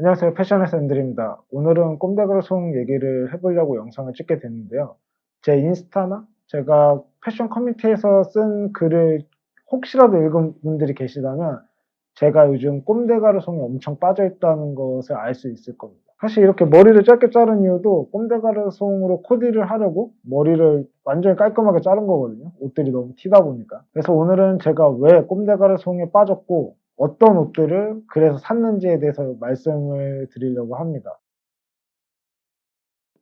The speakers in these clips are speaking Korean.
안녕하세요. 패션에서 앤드입니다. 오늘은 꼼데그로 송 얘기를 해보려고 영상을 찍게 됐는데요. 제 인스타나 제가 패션 커뮤니티에서 쓴 글을 혹시라도 읽은 분들이 계시다면 제가 요즘 꼼데가르송에 엄청 빠져있다는 것을 알 수 있을 겁니다. 사실 이렇게 머리를 짧게 자른 이유도 꼼데가르송으로 코디를 하려고 머리를 완전히 깔끔하게 자른 거거든요. 옷들이 너무 튀다 보니까. 그래서 오늘은 제가 왜 꼼데가르송에 빠졌고 어떤 옷들을 그래서 샀는지에 대해서 말씀을 드리려고 합니다.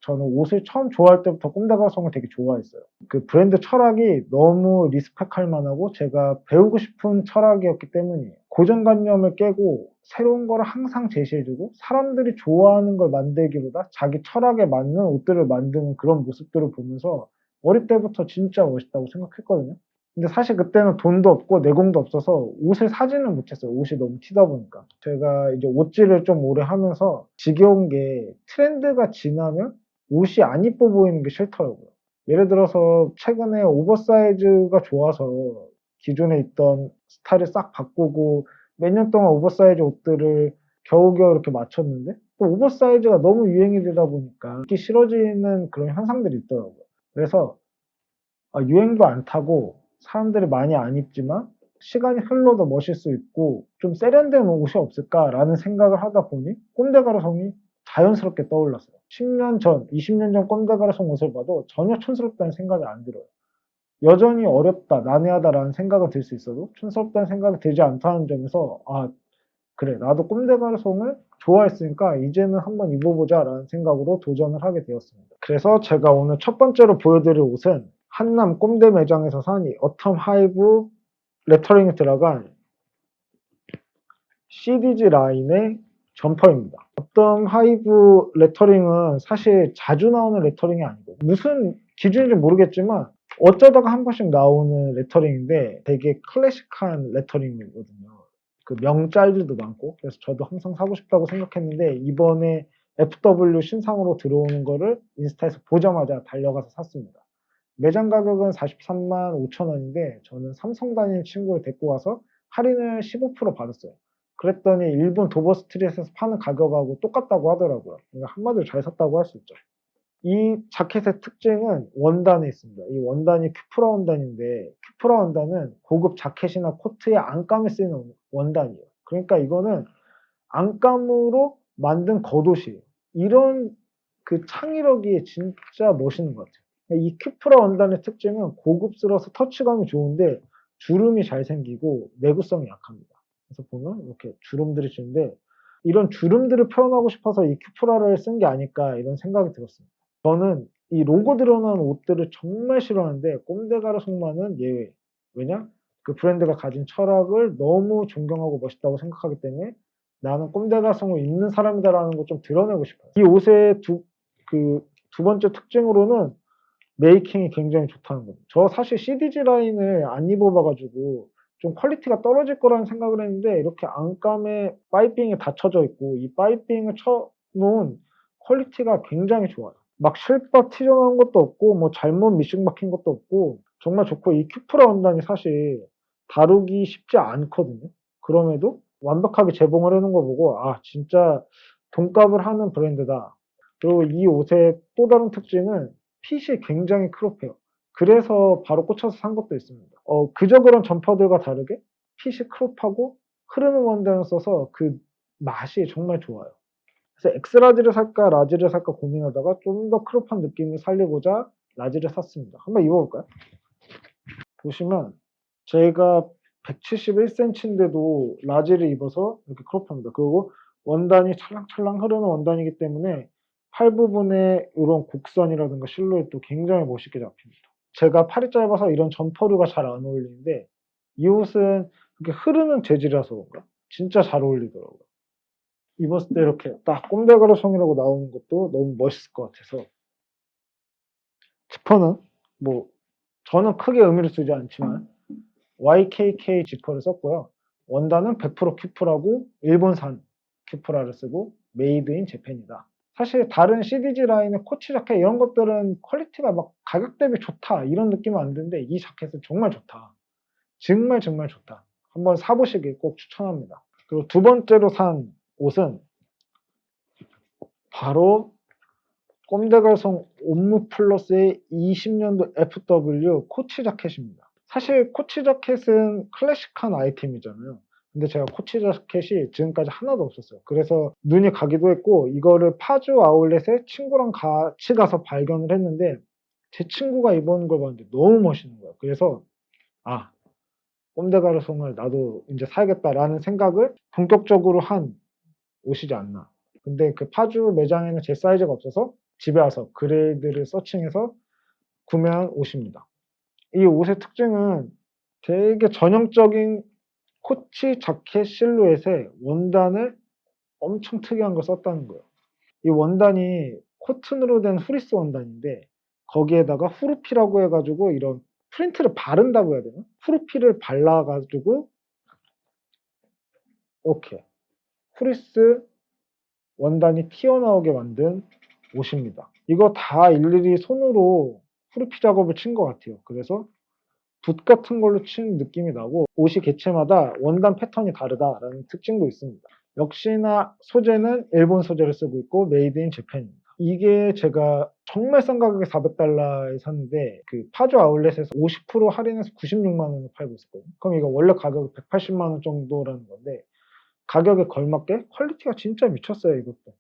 저는 옷을 처음 좋아할 때부터 꼼데가성을 되게 좋아했어요. 그 브랜드 철학이 너무 리스펙할 만하고 제가 배우고 싶은 철학이었기 때문이에요. 고정관념을 깨고 새로운 걸 항상 제시해주고 사람들이 좋아하는 걸 만들기보다 자기 철학에 맞는 옷들을 만드는 그런 모습들을 보면서 어릴 때부터 진짜 멋있다고 생각했거든요. 근데 사실 그때는 돈도 없고 내공도 없어서 옷을 사지는 못했어요. 옷이 너무 튀다 보니까. 제가 이제 옷질을 좀 오래 하면서 지겨운 게 트렌드가 지나면 옷이 안 이뻐 보이는 게 싫더라고요. 예를 들어서 최근에 오버사이즈가 좋아서 기존에 있던 스타일을 싹 바꾸고 몇 년 동안 오버사이즈 옷들을 겨우겨우 이렇게 맞췄는데 또 오버사이즈가 너무 유행이 되다 보니까 입기 싫어지는 그런 현상들이 있더라고요. 그래서 아, 유행도 안 타고 사람들이 많이 안 입지만 시간이 흘러도 멋일 수 있고 좀 세련된 옷이 없을까라는 생각을 하다 보니 꼰대가루성이 자연스럽게 떠올랐어요. 10년 전, 20년 전 꼰대가루성 옷을 봐도 전혀 촌스럽다는 생각이 안 들어요. 여전히 어렵다, 난해하다라는 생각은 들수 있어도 촌스럽다는 생각이 들지 않다는 점에서 아 그래 나도 꼼데가르송을 좋아했으니까 이제는 한번 입어보자 라는 생각으로 도전을 하게 되었습니다. 그래서 제가 오늘 첫 번째로 보여드릴 옷은 한남 꼼데 매장에서 산 이 어텀 하이브 레터링이 들어간 CDG 라인의 점퍼입니다. 어떤 하이브 레터링은 사실 자주 나오는 레터링이 아니고 무슨 기준인지 모르겠지만 어쩌다가 한 번씩 나오는 레터링인데 되게 클래식한 레터링이거든요. 그 명짤들도 많고 그래서 저도 항상 사고 싶다고 생각했는데 이번에 FW 신상으로 들어오는 거를 인스타에서 보자마자 달려가서 샀습니다. 매장 가격은 43만 5천 원인데 저는 삼성 다니는 친구를 데리고 와서 할인을 15% 받았어요. 그랬더니 일본 도버 스트리트에서 파는 가격하고 똑같다고 하더라고요. 그러니까 한마디로 잘 샀다고 할 수 있죠. 이 자켓의 특징은 원단에 있습니다. 이 원단이 큐프라 원단인데 큐프라 원단은 고급 자켓이나 코트에 안감에 쓰이는 원단이에요. 그러니까 이거는 안감으로 만든 겉옷이에요. 이런 그 창의력이 진짜 멋있는 것 같아요. 이 큐프라 원단의 특징은 고급스러워서 터치감이 좋은데 주름이 잘 생기고 내구성이 약합니다. 그래서 보면 이렇게 주름들이 지는데 이런 주름들을 표현하고 싶어서 이 큐프라를 쓴 게 아닐까 이런 생각이 들었습니다. 저는 이 로고 드러난 옷들을 정말 싫어하는데 속마는 예외. 왜냐? 그 브랜드가 가진 철학을 너무 존경하고 멋있다고 생각하기 때문에 나는 꼼데가성을 입는 사람이다라는 걸 좀 드러내고 싶어요. 이 옷의 두, 그, 두 번째 특징으로는 메이킹이 굉장히 좋다는 겁니다. 저 사실 CDG 라인을 안 입어봐가지고 좀 퀄리티가 떨어질 거라는 생각을 했는데 이렇게 안감에 파이핑이 닫혀져 있고 이 파이핑을 쳐놓은 퀄리티가 굉장히 좋아요. 막 실밥 튀어나온 것도 없고 뭐 잘못 미싱 박힌 것도 없고 정말 좋고 이 큐프라 원단이 사실 다루기 쉽지 않거든요. 그럼에도 완벽하게 재봉을 해놓은 거 보고 아 진짜 돈값을 하는 브랜드다. 그리고 이 옷의 또 다른 특징은 핏이 굉장히 크롭해요. 그래서 바로 꽂혀서 산 것도 있습니다. 어, 그저 그런 점퍼들과 다르게 핏이 크롭하고 흐르는 원단을 써서 그 맛이 정말 좋아요. 그래서 엑스라지를 살까 라지를 살까 고민하다가 좀 더 크롭한 느낌을 살리고자 라지를 샀습니다. 한번 입어볼까요? 보시면 제가 171cm인데도 라지를 입어서 이렇게 크롭합니다. 그리고 원단이 찰랑찰랑 흐르는 원단이기 때문에 팔 부분에 이런 곡선이라든가 실루엣도 굉장히 멋있게 잡힙니다. 제가 팔이 짧아서 이런 점퍼류가 잘 안 어울리는데 이 옷은 이렇게 흐르는 재질이라서 그런가 진짜 잘 어울리더라고요. 입었을 때 이렇게 딱 꼼데가르송이라고 나오는 것도 너무 멋있을 것 같아서 지퍼는 뭐 저는 크게 의미를 쓰지 않지만 YKK 지퍼를 썼고요. 원단은 100% 큐프라고 일본산 큐프라를 쓰고 메이드 인 재팬이다. 사실 다른 CDG 라인의 코치 자켓 이런 것들은 퀄리티가 막 가격 대비 좋다 이런 느낌은 안 드는데 이 자켓은 정말 좋다. 정말 정말 좋다. 한번 사보시길 꼭 추천합니다. 그리고 두 번째로 산 옷은 바로 꼼데갈성 옴무 플러스의 20년도 FW 코치 자켓입니다. 사실 코치 자켓은 클래식한 아이템이잖아요. 근데 제가 코치 자켓이 지금까지 하나도 없었어요. 그래서 눈이 가기도 했고 이거를 파주 아울렛에 친구랑 같이 가서 발견을 했는데 제 친구가 입은 걸 봤는데 너무 멋있는 거예요. 그래서 아 꼼데가르 송을 나도 이제 사야겠다라는 생각을 본격적으로 한 옷이지 않나. 근데 그 파주 매장에는 제 사이즈가 없어서 집에 와서 그레이드를 서칭해서 구매한 옷입니다. 이 옷의 특징은 되게 전형적인 코치 자켓 실루엣에 원단을 엄청 특이한 걸 썼다는 거예요. 이 원단이 코튼으로 된 후리스 원단인데 거기에다가 후르피라고 해가지고 이런 프린트를 바른다고 해야 되나? 후르피를 발라가지고 이렇게 후리스 원단이 튀어나오게 만든 옷입니다. 이거 다 일일이 손으로 후르피 작업을 친 것 같아요. 그래서 붓 같은 걸로 친 느낌이 나고 옷이 개체마다 원단 패턴이 다르다라는 특징도 있습니다. 역시나 소재는 일본 소재를 쓰고 있고 메이드 인 재팬입니다. 이게 제가 정말 싼 가격에 400달러에 샀는데 그 파주 아울렛에서 50% 할인해서 96만 원에 팔고 있었거든요. 그럼 이거 원래 가격이 180만 원 정도라는 건데 가격에 걸맞게 퀄리티가 진짜 미쳤어요 이것도.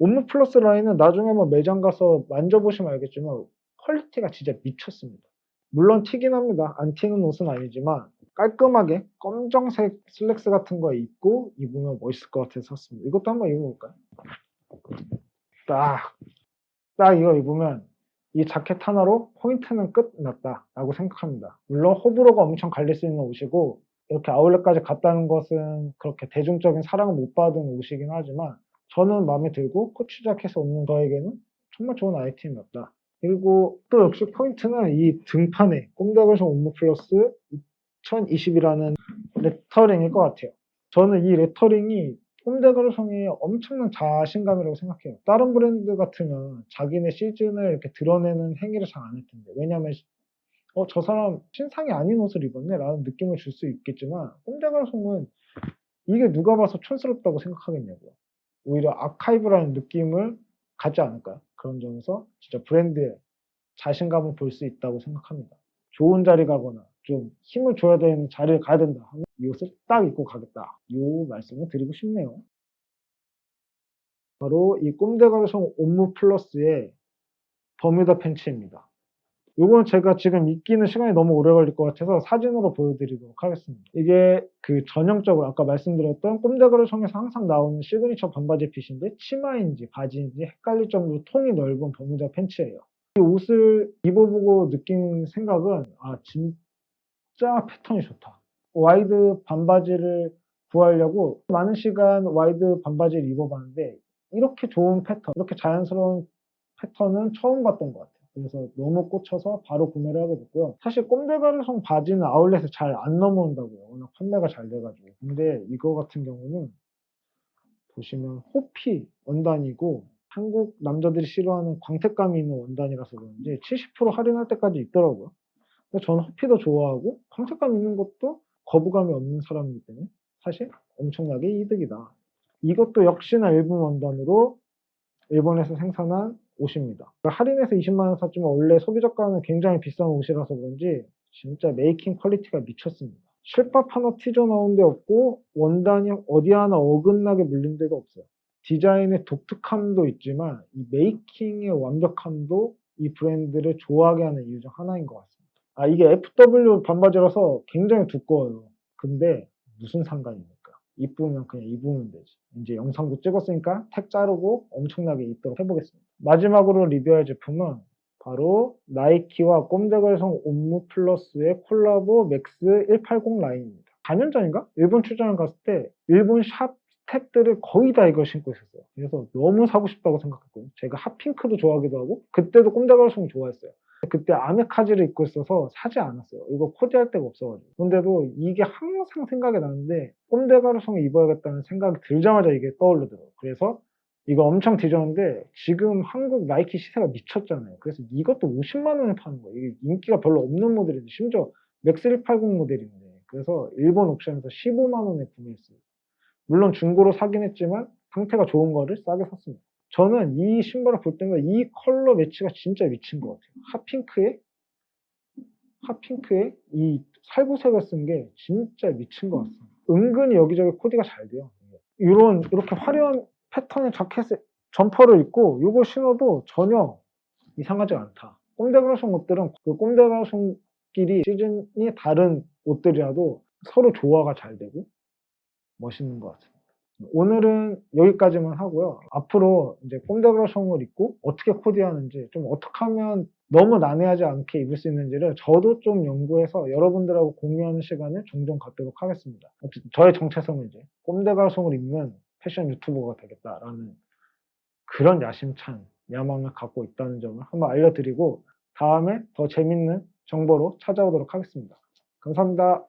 옴무 플러스 라인은 나중에 한번 매장 가서 만져보시면 알겠지만 퀄리티가 진짜 미쳤습니다. 물론 튀긴 합니다. 안 튀는 옷은 아니지만 깔끔하게 검정색 슬랙스 같은 거 입고 입으면 멋있을 것 같아서 샀습니다. 이것도 한번 입어볼까요? 딱, 딱 이거 입으면 이 자켓 하나로 포인트는 끝났다 라고 생각합니다. 물론 호불호가 엄청 갈릴 수 있는 옷이고 이렇게 아울렛까지 갔다는 것은 그렇게 대중적인 사랑을 못 받은 옷이긴 하지만 저는 마음에 들고 코치 자켓을 입는 저에게는 정말 좋은 아이템이었다. 그리고 또 역시 포인트는 이 등판에 꼼짝에서 옴무 플러스 2020이라는 레터링일 것 같아요. 저는 이 레터링이 꼼데가르성의 엄청난 자신감이라고 생각해요. 다른 브랜드 같으면 자기네 시즌을 이렇게 드러내는 행위를 잘 안 할 텐데. 왜냐면, 어, 저 사람 신상이 아닌 옷을 입었네? 라는 느낌을 줄 수 있겠지만, 꼼데가르성은 이게 누가 봐서 촌스럽다고 생각하겠냐고요. 오히려 아카이브라는 느낌을 갖지 않을까요? 그런 점에서 진짜 브랜드의 자신감을 볼 수 있다고 생각합니다. 좋은 자리 가거나 좀 힘을 줘야 되는 자리를 가야 된다 하면 이 옷을 딱 입고 가겠다. 이 말씀을 드리고 싶네요. 바로 이 꼼데가르송 옴무 플러스의 버뮤다 팬츠입니다. 이건 제가 지금 입기는 시간이 너무 오래 걸릴 것 같아서 사진으로 보여드리도록 하겠습니다. 이게 그 전형적으로 아까 말씀드렸던 꼼데가르송에서 항상 나오는 시그니처 반바지 핏인데 치마인지 바지인지 헷갈릴 정도로 통이 넓은 버뮤다 팬츠예요. 이 옷을 입어보고 느낀 생각은 아 진짜 패턴이 좋다. 와이드 반바지를 구하려고 많은 시간 와이드 반바지를 입어봤는데 이렇게 좋은 패턴, 이렇게 자연스러운 패턴은 처음 봤던 것 같아요. 그래서 너무 꽂혀서 바로 구매를 하게 됐고요. 사실 꼼데가르송 바지는 아울렛에 잘 안 넘어온다고요. 워낙 판매가 잘 돼가지고. 근데 이거 같은 경우는 보시면 호피 원단이고 한국 남자들이 싫어하는 광택감이 있는 원단이라서 그런지 70% 할인할 때까지 있더라고요. 근데 저는 호피도 좋아하고 광택감 있는 것도 거부감이 없는 사람이기 때문에 사실 엄청나게 이득이다. 이것도 역시나 일본 원단으로 일본에서 생산한 옷입니다. 할인해서 20만원 샀지만 원래 소비자가는 굉장히 비싼 옷이라서 그런지 진짜 메이킹 퀄리티가 미쳤습니다. 실밥 하나 튀져 나온 데 없고 원단이 어디 하나 어긋나게 물린 데도 없어요. 디자인의 독특함도 있지만 이 메이킹의 완벽함도 이 브랜드를 좋아하게 하는 이유 중 하나인 것 같습니다. 아 이게 FW 반바지라서 굉장히 두꺼워요. 근데 무슨 상관입니까? 이쁘면 그냥 입으면 되지. 이제 영상도 찍었으니까 택 자르고 엄청나게 입도록 해보겠습니다. 마지막으로 리뷰할 제품은 바로 나이키와 꼼데걸성 옴무 플러스의 콜라보 맥스 180 라인입니다. 4년 전인가? 일본 출장을 갔을 때 일본 샵 스탭들을 거의 다 이걸 신고 있었어요. 그래서 너무 사고 싶다고 생각했거든요. 제가 핫핑크도 좋아하기도 하고 그때도 꼼데걸성 좋아했어요. 그때 아메카지를 입고 있어서 사지 않았어요. 이거 코디할 데가 없어가지고. 근데도 이게 항상 생각이 나는데 꼼데가루성에 입어야겠다는 생각이 들자마자 이게 떠오르더라고요. 그래서 이거 엄청 뒤졌는데 지금 한국 나이키 시세가 미쳤잖아요. 그래서 이것도 50만 원에 파는 거예요. 이게 인기가 별로 없는 모델인데 심지어 맥스 180 모델인데 그래서 일본 옥션에서 15만 원에 구매했어요. 물론 중고로 사긴 했지만 상태가 좋은 거를 싸게 샀습니다. 저는 이 신발을 볼 때마다 이 컬러 매치가 진짜 미친 것 같아요. 핫핑크에 핫핑크에 이 살구색을 쓴 게 진짜 미친 것 같습니다. 은근히 여기저기 코디가 잘 돼요. 이런 이렇게 화려한 패턴의 자켓에 점퍼를 입고 이거 신어도 전혀 이상하지 않다. 꼼데그라송 옷들은 그 꼼데그라송끼리 시즌이 다른 옷들이라도 서로 조화가 잘 되고 멋있는 것 같습니다. 오늘은 여기까지만 하고요. 앞으로 이제 꼼데그라송을 입고 어떻게 코디하는지 좀 어떻게 하면 너무 난해하지 않게 입을 수 있는지를 저도 좀 연구해서 여러분들하고 공유하는 시간을 종종 갖도록 하겠습니다. 저의 정체성은 이제 꼼데가송을 입는 패션 유튜버가 되겠다라는 그런 야심찬 야망을 갖고 있다는 점을 한번 알려드리고 다음에 더 재밌는 정보로 찾아오도록 하겠습니다. 감사합니다.